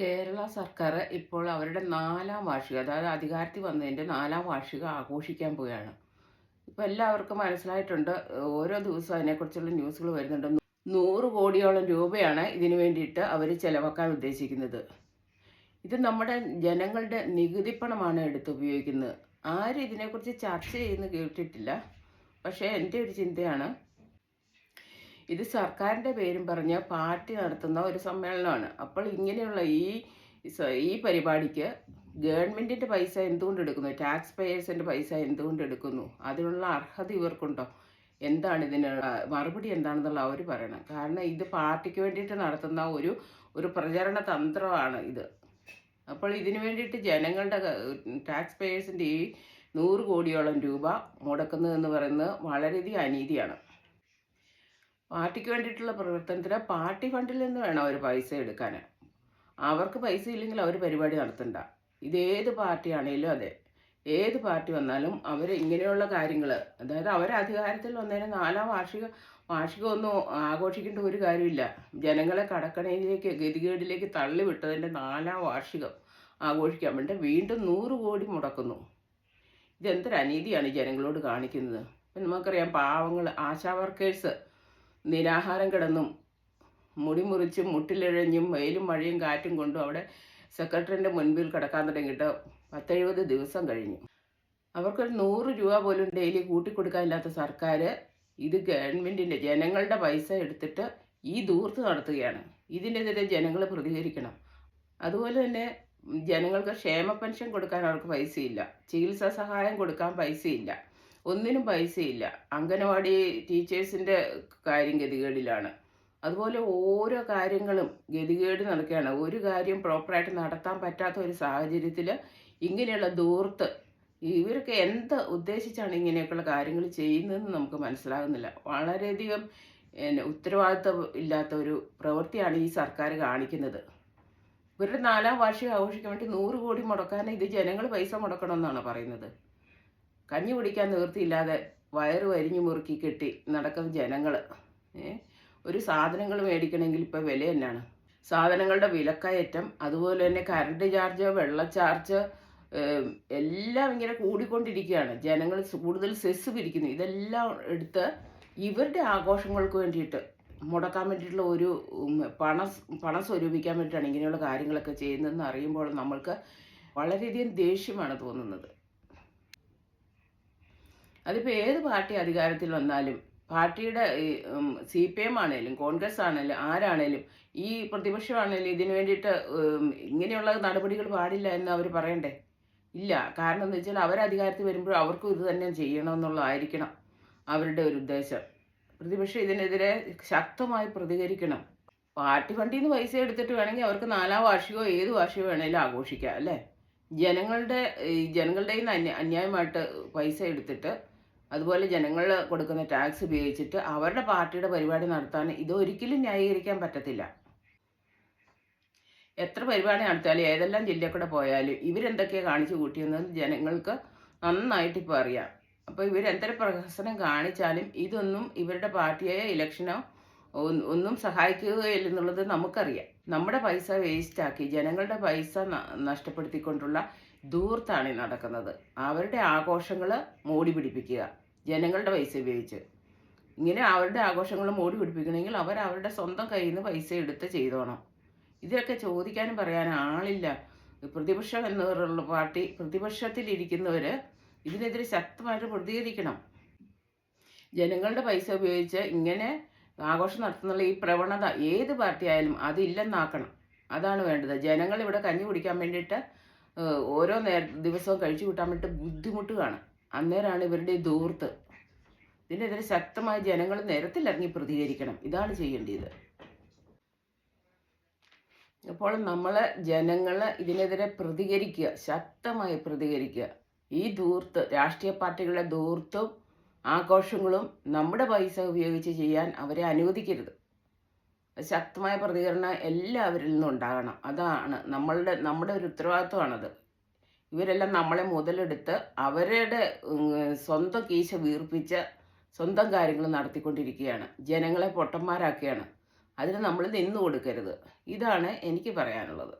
കേരള സർക്കാർ ഇപ്പോൾ അവരുടെ നാലാം വാർഷികം അതായത് അധികാരത്തിൽ വന്നതിന്റെ നാലാം വാർഷിക ആഘോഷിക്കാൻ പോവുകയാണ്. ഇപ്പോൾ എല്ലാവർക്കും മനസ്സിലായിട്ടുണ്ട് ഓരോ ദിവസവും അതിനെക്കുറിച്ചുള്ള ന്യൂസുകൾ വരുന്നുണ്ട്. നൂറ് കോടിയോളം രൂപയാണ് ഇതിനു വേണ്ടിയിട്ട് അവർ ചിലവാക്കാൻ ഉദ്ദേശിക്കുന്നത്. ഇത് നമ്മുടെ ജനങ്ങളുടെ നികുതിപ്പണമാണ് എടുത്ത് ഉപയോഗിക്കുന്നത്. ആരും ഇതിനെക്കുറിച്ച് ചർച്ച ചെയ്യുന്ന കേട്ടിട്ടില്ല. പക്ഷേ എന്റെ ഒരു ചിന്തയാണ് ഇത് സർക്കാരിന്റെ പേരും പറഞ്ഞ് പാർട്ടി നടത്തുന്ന ഒരു സമ്മേളനമാണ്. അപ്പോൾ ഇങ്ങനെയുള്ള ഈ ഈ പരിപാടിക്ക് ഗവൺമെന്റിന്റെ പൈസ എന്തുകൊണ്ട് എടുക്കുന്നു? ടാക്സ് പേയേഴ്സിന്റെ പൈസ എന്തുകൊണ്ട് എടുക്കുന്നു? അതിനുള്ള അർഹത ഇവർക്കുണ്ടോ? എന്താണ് ഇതിന് മറുപടി എന്താണെന്നുള്ള അവർ പറയണം. കാരണം ഇത് പാർട്ടിക്ക് വേണ്ടിയിട്ട് നടത്തുന്ന ഒരു ഒരു പ്രചരണ തന്ത്രമാണ് ഇത്. അപ്പോൾ ഇതിനു വേണ്ടിയിട്ട് ജനങ്ങളുടെ ടാക്സ് പേയേഴ്സിന്റെ ഈ നൂറ് കോടിയോളം രൂപ മുടക്കുന്നതെന്ന് പറയുന്നത് വളരെയധികം അനീതിയാണ്. പാർട്ടിക്ക് വേണ്ടിയിട്ടുള്ള പ്രവർത്തനത്തിന് പാർട്ടി ഫണ്ടിൽ നിന്ന് വേണം അവർ പൈസ എടുക്കാൻ. അവർക്ക് പൈസ ഇല്ലെങ്കിൽ അവർ പരിപാടി നടത്തണ്ട. ഇതേത് പാർട്ടിയാണേലും അതെ. ഏത് പാർട്ടി വന്നാലും അവർ ഇങ്ങനെയുള്ള കാര്യങ്ങൾ അതായത് അവർ അധികാരത്തിൽ വന്നതിന് നാലാം വാർഷിക വാർഷികമൊന്നും ആഘോഷിക്കേണ്ട ഒരു കാര്യമില്ല. ജനങ്ങളെ കടക്കണയിലേക്ക് ഗതികേടിലേക്ക് തള്ളി വിട്ടതിന്റെ നാലാം വാർഷികം ആഘോഷിക്കാൻ വേണ്ടി വീണ്ടും നൂറ് കോടി മുടക്കുന്നു. ഇതെന്തൊരു അനീതിയാണ് ജനങ്ങളോട് കാണിക്കുന്നത്? നമുക്കറിയാം പാവങ്ങൾ ആശാ വർക്കേഴ്സ് നിരാഹാരം കിടന്നും മുടി മുറിച്ചും മുട്ടിലിഴഞ്ഞും വെയിലും മഴയും കാറ്റും കൊണ്ടും അവിടെ സെക്രട്ടറിന്റെ മുൻപിൽ കിടക്കാൻ തുടങ്ങിയിട്ട് പത്തെഴുപത് ദിവസം കഴിഞ്ഞു. അവർക്കൊരു നൂറ് രൂപ പോലും ഡെയിലി കൂട്ടിക്കൊടുക്കാനില്ലാത്ത സർക്കാർ ഇത് ഗവൺമെന്റിന്റെ ജനങ്ങളുടെ പൈസ എടുത്തിട്ട് ഈ ദൂർത്ത് നടത്തുകയാണ്. ഇതിനെതിരെ ജനങ്ങൾ പ്രതികരിക്കണം. അതുപോലെ തന്നെ ജനങ്ങൾക്ക് ക്ഷേമ പെൻഷൻ കൊടുക്കാൻ അവർക്ക് പൈസയില്ല. ചികിത്സാ സഹായം കൊടുക്കാൻ പൈസയില്ല. ഒന്നിനും പൈസയില്ല. അംഗനവാടി ടീച്ചേഴ്സിന്റെ കാര്യം ഗതികേടിലാണ്. അതുപോലെ ഓരോ കാര്യങ്ങളും ഗതികേട് നടക്കുകയാണ്. ഒരു കാര്യം പ്രോപ്പറായിട്ട് നടത്താൻ പറ്റാത്ത ഒരു സാഹചര്യത്തിൽ ഇങ്ങനെയുള്ള ദൂർത്ത് ഇവരൊക്കെ എന്ത് ഉദ്ദേശിച്ചാണ് ഇങ്ങനെയൊക്കെയുള്ള കാര്യങ്ങൾ ചെയ്യുന്നതെന്ന് നമുക്ക് മനസ്സിലാകുന്നില്ല. വളരെയധികം ഉത്തരവാദിത്വം ഇല്ലാത്ത ഒരു പ്രവൃത്തിയാണ് ഈ സർക്കാർ കാണിക്കുന്നത്. ഇവരുടെ നാലാം വാർഷികം ആഘോഷിക്കാൻ വേണ്ടി നൂറ് കോടി മുടക്കാൻ ഇത് ജനങ്ങൾ പൈസ മുടക്കണമെന്നാണ് പറയുന്നത്. കഞ്ഞി കുടിക്കാൻ നിവൃത്തിയില്ലാതെ വയറ് വരിഞ്ഞു മുറുക്കി കെട്ടി നടക്കുന്ന ജനങ്ങൾ ഒരു സാധനങ്ങൾ മേടിക്കണമെങ്കിൽ ഇപ്പോൾ വില തന്നെയാണ് സാധനങ്ങളുടെ വിലക്കയറ്റം അതുപോലെ തന്നെ കറണ്ട് ചാർജ് വെള്ള ചാർജ് എല്ലാം ഇങ്ങനെ കൂടിക്കൊണ്ടിരിക്കുകയാണ്. ജനങ്ങൾ കൂടുതൽ സെസ് പിരിക്കുന്നു ഇതെല്ലാം എടുത്ത് ഇവരുടെ ആഘോഷങ്ങൾക്ക് വേണ്ടിയിട്ട് മുടക്കാൻ വേണ്ടിയിട്ടുള്ള ഒരു പണം പണം സ്വരൂപിക്കാൻ വേണ്ടിയിട്ടാണ് ഇങ്ങനെയുള്ള കാര്യങ്ങളൊക്കെ ചെയ്യുന്നതെന്ന് അറിയുമ്പോൾ നമ്മൾക്ക് വളരെയധികം ദേഷ്യമാണ് തോന്നുന്നത്. അതിപ്പോൾ ഏത് പാർട്ടി അധികാരത്തിൽ വന്നാലും പാർട്ടിയുടെ സി പി എം ആണേലും കോൺഗ്രസ് ആണേലും ആരാണേലും ഈ പ്രതിപക്ഷമാണേലും ഇതിനു വേണ്ടിയിട്ട് ഇങ്ങനെയുള്ള നടപടികൾ പാടില്ല എന്ന് അവർ പറയണ്ടേ? ഇല്ല. കാരണം എന്ന് വെച്ചാൽ അവർ അധികാരത്തിൽ വരുമ്പോൾ അവർക്കും ഇത് തന്നെ ചെയ്യണമെന്നുള്ളതായിരിക്കണം അവരുടെ ഒരു ഉദ്ദേശം. പ്രതിപക്ഷം ഇതിനെതിരെ ശക്തമായി പ്രതികരിക്കണം. പാർട്ടി ഫണ്ടിൽ നിന്ന് പൈസ എടുത്തിട്ട് വേണമെങ്കിൽ അവർക്ക് നാലാം വാർഷികമോ ഏത് വാർഷികമോ വേണേലും ആഘോഷിക്കാം അല്ലേ? ജനങ്ങളുടെ ജനങ്ങളുടെ അന്യ അന്യായമായിട്ട് പൈസ എടുത്തിട്ട് അതുപോലെ ജനങ്ങൾ കൊടുക്കുന്ന ടാക്സ് ഉപയോഗിച്ചിട്ട് അവരുടെ പാർട്ടിയുടെ പരിപാടി നടത്താൻ ഇതൊരിക്കലും ന്യായീകരിക്കാൻ പറ്റത്തില്ല. എത്ര പരിപാടി നടത്തിയാലും ഏതെല്ലാം ജില്ലയിൽ കൂടെ പോയാലും ഇവരെന്തൊക്കെയാണ് കാണിച്ചു കൂട്ടിയെന്ന് ജനങ്ങൾക്ക് നന്നായിട്ട് ഇപ്പോൾ അറിയാം. അപ്പോൾ ഇവരെന്തൊരു പ്രഹസനം കാണിച്ചാലും ഇതൊന്നും ഇവരുടെ പാർട്ടിയെ ഇലക്ഷനോ ഒന്നും സഹായിക്കുകയില്ല എന്നുള്ളത് നമുക്കറിയാം. നമ്മുടെ പൈസ വേസ്റ്റാക്കി ജനങ്ങളുടെ പൈസ നഷ്ടപ്പെടുത്തിക്കൊണ്ടുള്ള ദൂർത്താണ് നടക്കുന്നത്. അവരുടെ ആഘോഷങ്ങൾ മൂടി പിടിപ്പിക്കുക. ജനങ്ങളുടെ പൈസ ഉപയോഗിച്ച്. ഇങ്ങനെ അവരുടെ ആഘോഷങ്ങൾ മൂടി പിടിപ്പിക്കണമെങ്കിൽ അവർ അവരുടെ സ്വന്തം കയ്യിൽ നിന്ന് പൈസ എടുത്ത് ചെയ്തോണം. ഇതിലൊക്കെ ചോദിക്കാനും പറയാനും ആളില്ല. പ്രതിപക്ഷം എന്നുള്ള പാർട്ടി പ്രതിപക്ഷത്തിലിരിക്കുന്നവർ ഇതിനെതിരെ ശക്തമായിട്ട് പ്രതികരിക്കണം. ജനങ്ങളുടെ പൈസ ഉപയോഗിച്ച് ഇങ്ങനെ ആഘോഷം നടത്തുന്നുള്ള ഈ പ്രവണത ഏത് പാർട്ടി ആയാലും അതില്ലെന്നാക്കണം. അതാണ് വേണ്ടത്. ജനങ്ങൾ ഇവിടെ കഞ്ഞി കുടിക്കാൻ വേണ്ടിയിട്ട് ഓരോ നേര ദിവസവും കഴിച്ചു കൂട്ടാൻ വേണ്ടിയിട്ട് ബുദ്ധിമുട്ടുകയാണ് അന്നേരമാണ് ഇവരുടെ ദൂർത്ത്. ഇതിനെതിരെ ശക്തമായി ജനങ്ങൾ നിരത്തിലിറങ്ങി പ്രതികരിക്കണം. ഇതാണ് ചെയ്യേണ്ടത്. അപ്പോൾ നമ്മളെ ജനങ്ങൾ ഇതിനെതിരെ പ്രതികരിക്കുക ശക്തമായി പ്രതികരിക്കുക. ഈ ദൂർത്ത് രാഷ്ട്രീയ പാർട്ടികളുടെ ദൂർത്തും ആഘോഷങ്ങളും നമ്മുടെ പൈസ ഉപയോഗിച്ച് ചെയ്യാൻ അവരെ അനുവദിക്കരുത്. ശക്തമായ പ്രതികരണം എല്ലാവരിൽ നിന്നും ഉണ്ടാകണം. അതാണ് നമ്മളുടെ നമ്മുടെ ഒരു ഉത്തരവാദിത്വമാണത്. ഇവരെല്ലാം നമ്മളെ മുതലെടുത്ത് അവരുടെ സ്വന്തം കീശ വീർപ്പിച്ച് സ്വന്തം കാര്യങ്ങൾ നടത്തിക്കൊണ്ടിരിക്കുകയാണ്. ജനങ്ങളെ പൊട്ടന്മാരാക്കുകയാണ്. അതിന് നമ്മൾ നിന്നു കൊടുക്കരുത്. ഇതാണ് എനിക്ക് പറയാനുള്ളത്.